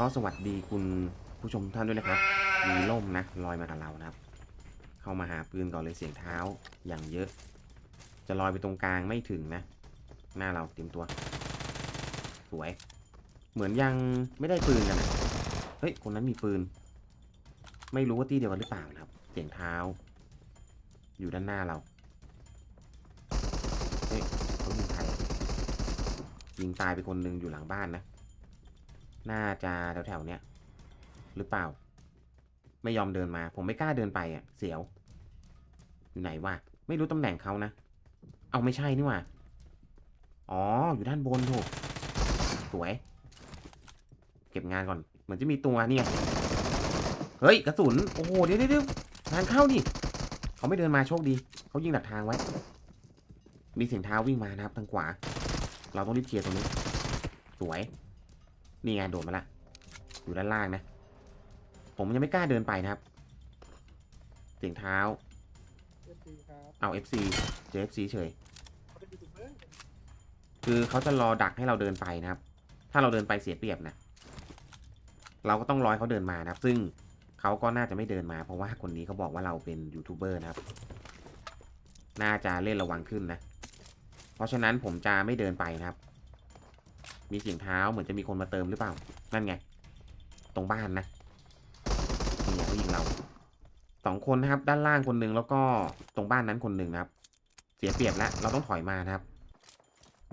ก็สวัสดีคุณผู้ชมท่านด้วยนะครับ มีล่มนะลอยมากับเรานะครับ เข้ามาหาปืนก่อนเลยเสียงเท้าอย่างเยอะ จะลอยไปตรงกลางไม่ถึงนะ หน้าเราเตรียมตัว สวย เหมือนยังไม่ได้ปืนกันนะเฮ้ยคนนั้นมีปืน ไม่รู้ว่าตีเดียวกันหรือเปล่านะครับ เสียงเท้า อยู่ด้านหน้าเราเฮ้ยเขายิงใครยิงตายไปคนหนึ่งอยู่หลังบ้านนะ น่าจะแถวๆเนี้ยหรือเปล่า ไม่ยอมเดินมา ผมไม่กล้าเดินไปอะ เสียว อยู่ไหนวะไม่รู้ตำแหน่งเขานะ เอาไม่ใช่นี่ว่าอ๋อ อยู่ด้านบนถูกสวย เก็บงานก่อน เหมือนจะมีตัวเนี่ย เฮ้ย กระสุน โอ้โห เดี๋ยวเดี๋ยวเดี๋ยวงานเข้านี่ เขาไม่เดินมาโชคดี เขายิงดักทางไว้ มีเสียงเท้าวิ่งมานะครับทางขวา เราต้องรีบเคลียร์ตรงนี้ สวย นี่ไงโดดมาละอยู่ด้านล่างนะ ผมยังไม่กล้าเดินไปนะครับ เสียงเท้าเอฟซีครับเอา FC เจอ FC เฉย เขาเป็นยูทูบเบอร์คือเขาจะรอดักให้เราเดินไปนะครับ ถ้าเราเดินไปเสียเปรียบนะ เราก็ต้องรอให้เขาเดินมานะครับ ซึ่งเขาก็น่าจะไม่เดินมา เพราะว่าคนนี้เขาบอกว่าเราเป็นยูทูบเบอร์นะครับ น่าจะเล่นระวังขึ้นนะ เพราะฉะนั้นผมจะไม่เดินไปนะครับ มีเสียงเท้าเหมือนจะมีคนมาเติมหรือเปล่า นั่นไง ตรงบ้านนะนี่ไงเขายิงเราสองคนนะครับ ด้านล่างคนหนึ่งแล้วก็ตรงบ้านนั้นคนหนึ่งนะครับ เสียเปรียบแล้ว เราต้องถอยมานะครับ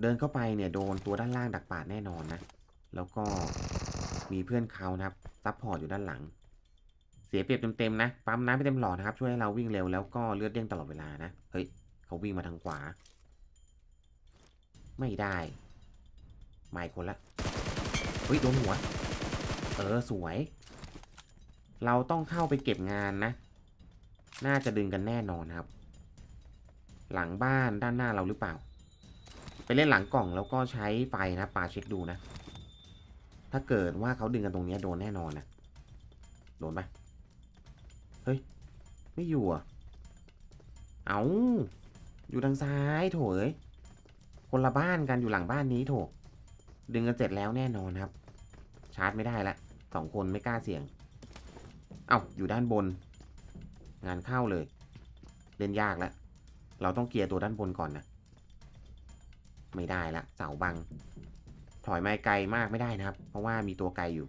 เดินเข้าไปเนี่ยโดนตัวด้านล่างดักปาดแน่นอนนะ แล้วก็มีเพื่อนเขานะครับซับพอร์ตอยู่ด้านหลัง เสียเปรียบเต็มๆนะ ปั๊มน้ำไม่เต็มหลอดนะครับ ช่วยให้เราวิ่งเร็วแล้วก็เลือดเด้งตลอดเวลานะ เฮ้ย เขาวิ่งมาทางขวา ไม่ได้ มาอีกคนละเฮ้ยโดนหัว เออสวย เราต้องเข้าไปเก็บงานนะ น่าจะดึงกันแน่นอนครับ หลังบ้านด้านหน้าเราหรือเปล่า ไปเล่นหลังกล่องแล้วก็ใช้ไฟนะปาเช็คดูนะ ถ้าเกิดว่าเขาดึงกันตรงนี้โดนแน่นอนนะโดนปะเฮ้ย ไม่อยู่อะ เอาอยู่ทางซ้ายโถเอ้ยคนละบ้านกันอยู่หลังบ้านนี้โถ ดึงกันเสร็จแล้วแน่นอนครับ ชาร์จไม่ได้ละสองคนไม่กล้าเสี่ยง เอาอยู่ด้านบน งานเข้าเลย เล่นยากล้วเราต้องเกียร์ตัวด้านบนก่อนนะ ไม่ได้ละเสาบัง ถอยไมาไกลมากไม่ได้นะครับ เพราะว่ามีตัวไกลอยู่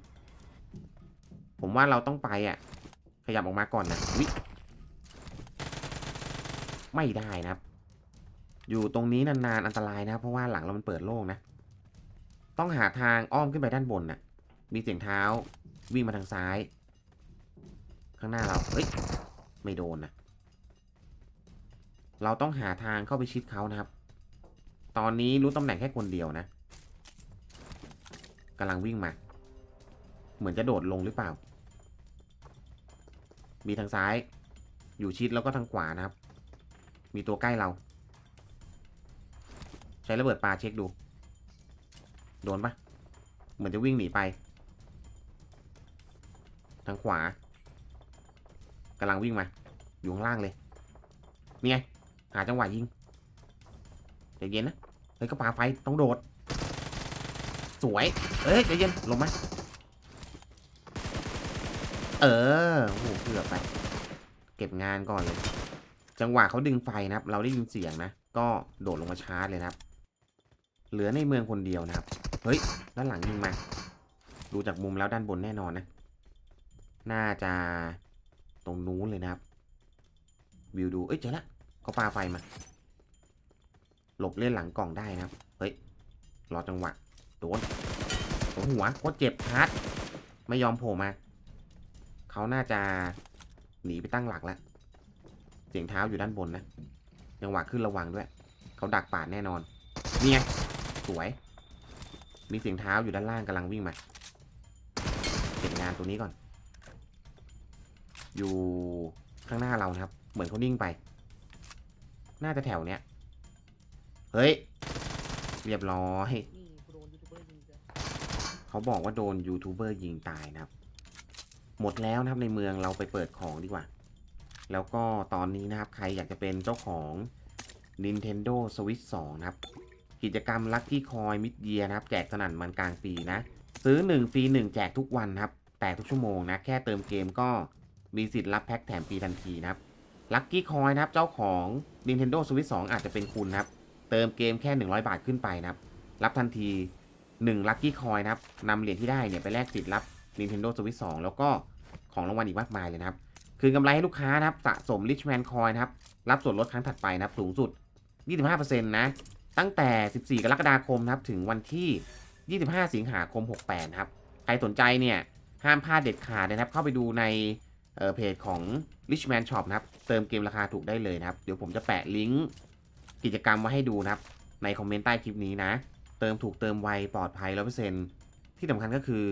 ผมว่าเราต้องไปอะ ขยับออกมาก่อนนะวิไม่ได้นะครับ อยู่ตรงนี้นานๆอันตรายนะครับเพราะว่าหลังเรามันเปิดโล่งนะ ต้องหาทางอ้อมขึ้นไปด้านบนน่ะ มีเสียงเท้าวิ่งมาทางซ้าย ข้างหน้าเราเฮ้ยไม่โดนนะเราต้องหาทางเข้าไปชิดเขานะครับ ตอนนี้รู้ตำแหน่งแค่คนเดียวนะกำลังวิ่งมา เหมือนจะโดดลงหรือเปล่า มีทางซ้าย อยู่ชิดแล้วก็ทางขวานะครับ มีตัวใกล้เรา ใช้ระเบิดปลาเช็คดู โดนปะเหมือนจะวิ่งหนีไป ทางขวากำลังวิ่งมา อยู่ข้างล่างเลยนี่ไงหาจังหวะยิงใจเย็นนะเฮ้ยก็ปาไฟต้องโดด สวยเอ้ยใจเย็นลงมาเออโอ้โหเกือบไป เก็บงานก่อนเลย จังหวะเขาดึงไฟนะครับ เราได้ยินเสียงนะ ก็โดดลงมาชาร์จเลยนะครับ เหลือในเมืองคนเดียวนะครับ เฮ้ย ด้านหลังยิงมา ดูจากมุมแล้วด้านบนแน่นอนนะ น่าจะตรงนู้นเลยนะครับ วิวดู เอ้ยเจอละเขาปาไฟมา หลบเล่นหลังกล่องได้นะครับ เฮ้ย รอจังหวะ โดนโดนหัวโคตรเจ็บฮาร์ดไม่ยอมโผล่มา เขาน่าจะหนีไปตั้งหลักแล้ว เสียงเท้าอยู่ด้านบนนะ จังหวะขึ้นระวังด้วย เขาดักป่าแน่นอน นี่ไง สวย มีเสียงเท้าอยู่ด้านล่างกำลังวิ่งมาเก็บงานตัวนี้ก่อน อยู่ข้างหน้าเรานะครับ เหมือนเขานิ่งไป น่าจะแถวเนี้ย เฮ้ย เรียบร้อยเบอร์ยิงจ้ะเขาบอกว่าโดนยูทูบเบอร์ยิงตายนะครับ หมดแล้วนะครับในเมืองเราไปเปิดของดีกว่า แล้วก็ตอนนี้นะครับ ใครอยากจะเป็นเจ้าของ Nintendo Switch 2 นะครับ กิจกรรม Lucky Coin Mid Year นะครับ แจกสนั่นมันกลางปีนะ ซื้อ1ฟรี1 แจกทุกวันครับ แต่ทุกชั่วโมงนะ แค่เติมเกมก็มีสิทธิ์รับแพ็คแถมฟรีทันทีนะครับลัคกี้คอยนะครับ เจ้าของ Nintendo Switch 2 อาจจะเป็นคุณนะครับ เติมเกมแค่ 100 บาทขึ้นไปนะครับ รับทันที1ลัคกี้คอยนะครับนำเหรียญที่ได้เนี่ยไปแลกสิทธิ์รับ Nintendo Switch 2 แล้วก็ของรางวัลอีกมากมายเลยนะครับ คืนกำไรให้ลูกค้านะครับ สะสม Richman Coin นะครับ รับส่วนลดครั้งถัดไปนะครับ สูงสุด 25%นะ ตั้งแต่ 14 กรกฎาคมนะครับถึงวันที่ 25 สิงหาคม 68 ครับ ใครสนใจเนี่ยห้ามพลาดเด็ดขาดนะครับ เข้าไปดูในเอ่อเพจของ Richman Shop นะครับ เติมเกมราคาถูกได้เลยนะครับ เดี๋ยวผมจะแปะลิงก์กิจกรรมไว้ให้ดูนะครับ ในคอมเมนต์ใต้คลิปนี้นะ เติมถูกเติมไวปลอดภัย100%ที่สำคัญก็คือ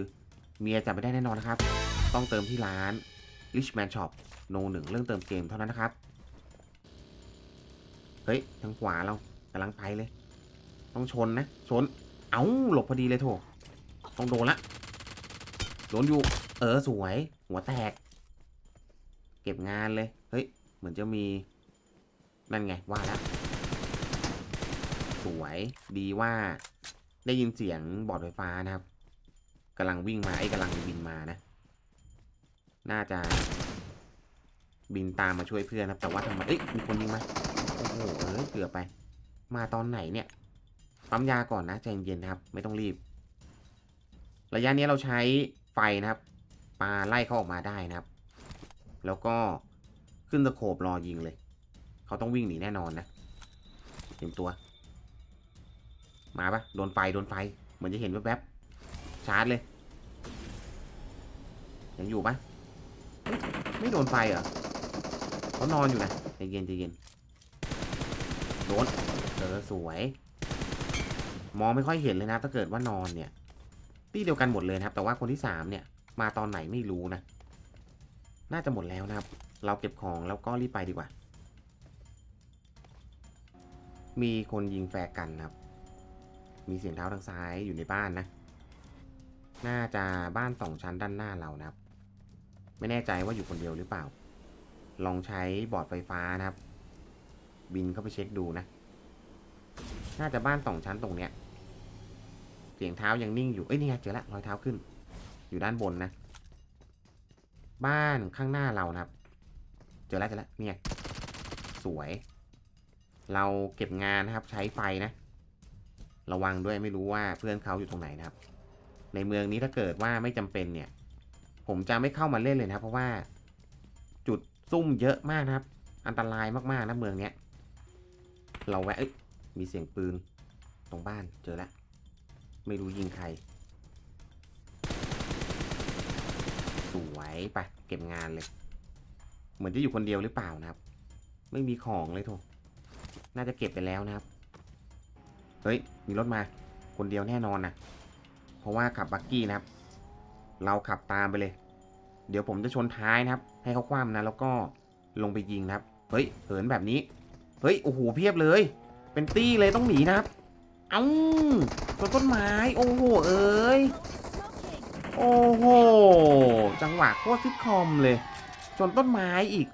เมียจับไม่ได้แน่นอนนะครับ ต้องเติมที่ร้าน Richman Shop โนหนึ่งเรื่องเติมเกมเท่านั้นนะครับ เฮ้ย ทางขวาเรา กำลังไปเลย ต้องชนนะ ชน เอ้า หลบพอดีเลยโถต้องโดนละ โดนอยู่ เออสวย หัวแตก เก็บงานเลย เฮ้ย เหมือนจะมี นั่นไง ว่าแล้ว สวย ดีว่า ได้ยินเสียงบอดไฟฟ้านะครับกำลังวิ่งมา ไอ้กำลังบินมานะ น่าจะ บินตามมาช่วยเพื่อนนะครับ แต่ว่าทำไมเอ้ย มีคนยิงมา โอ้โห เอ้ยเกือบไป มาตอนไหนเนี่ย ปั๊มยาก่อนนะใจเย็นๆนะครับ ไม่ต้องรีบ ระยะนี้เราใช้ไฟนะครับปาไล่เขาออกมาได้นะครับ แล้วก็ขึ้นตะโขบรอยิงเลย เขาต้องวิ่งหนีแน่นอนนะเตรียมตัว มาปะโดนไฟโดนไฟ เหมือนจะเห็นแวบๆชาร์จเลย ยังอยู่ปะไม่โดนไฟเหรอเขานอนอยู่นะใจเย็นใจเย็นโดน ออสวย มองไม่ค่อยเห็นเลยนะ ถ้าเกิดว่านอนเนี่ย ที่เดียวกันหมดเลยนะครับ แต่ว่าคนที่สามเนี่ย มาตอนไหนไม่รู้นะ น่าจะหมดแล้วนะครับ เราเก็บของแล้วก็รีบไปดีกว่า มีคนยิงแฟร์กันนะครับ มีเสียงเท้าทางซ้ายอยู่ในบ้านนะ น่าจะบ้านสองชั้นด้านหน้าเรานะครับ ไม่แน่ใจว่าอยู่คนเดียวหรือเปล่า ลองใช้บอร์ดไฟฟ้านะครับ บินเข้าไปเช็คดูนะ น่าจะบ้านสองชั้นตรงเนี้ย เสียงเท้ายังนิ่งอยู่ เอ้ยนี่ไงเจอละรอยเท้าขึ้น อยู่ด้านบนนะ บ้านข้างหน้าเรานะครับ เจอแล้วเจอแล้วเนี่ยสวย เราเก็บงานนะครับ ใช้ไฟนะ ระวังด้วยไม่รู้ว่าเพื่อนเขาอยู่ตรงไหนนะครับ ในเมืองนี้ถ้าเกิดว่าไม่จำเป็นเนี่ย ผมจะไม่เข้ามาเล่นเลยนะครับเพราะว่า จุดซุ่มเยอะมากนะครับ อันตรายมากๆนะเมืองเนี้ย เราแวะ มีเสียงปืนตรงบ้านเจอแล้วไม่รู้ยิงใคร สวยไปเก็บงานเลย เหมือนจะอยู่คนเดียวหรือเปล่านะครับ ไม่มีของเลยโถน่าจะเก็บไปแล้วนะครับ เฮ้ย มีรถมา คนเดียวแน่นอนนะเพราะว่าขับบักกี้นะครับ เราขับตามไปเลย เดี๋ยวผมจะชนท้ายนะครับ ให้เขาคว่ำนะ แล้วก็ลงไปยิงนะครับ เฮ้ยเหินแบบนี้ เฮ้ย โอ้โห เพียบเลย เป็นตี้เลยต้องหนีนะครับ เอ้าชนต้นไม้ โอ้โห เอ้ย โอ้โห จังหวะโคตรซิทคอมเลย ชนต้นไม้อีก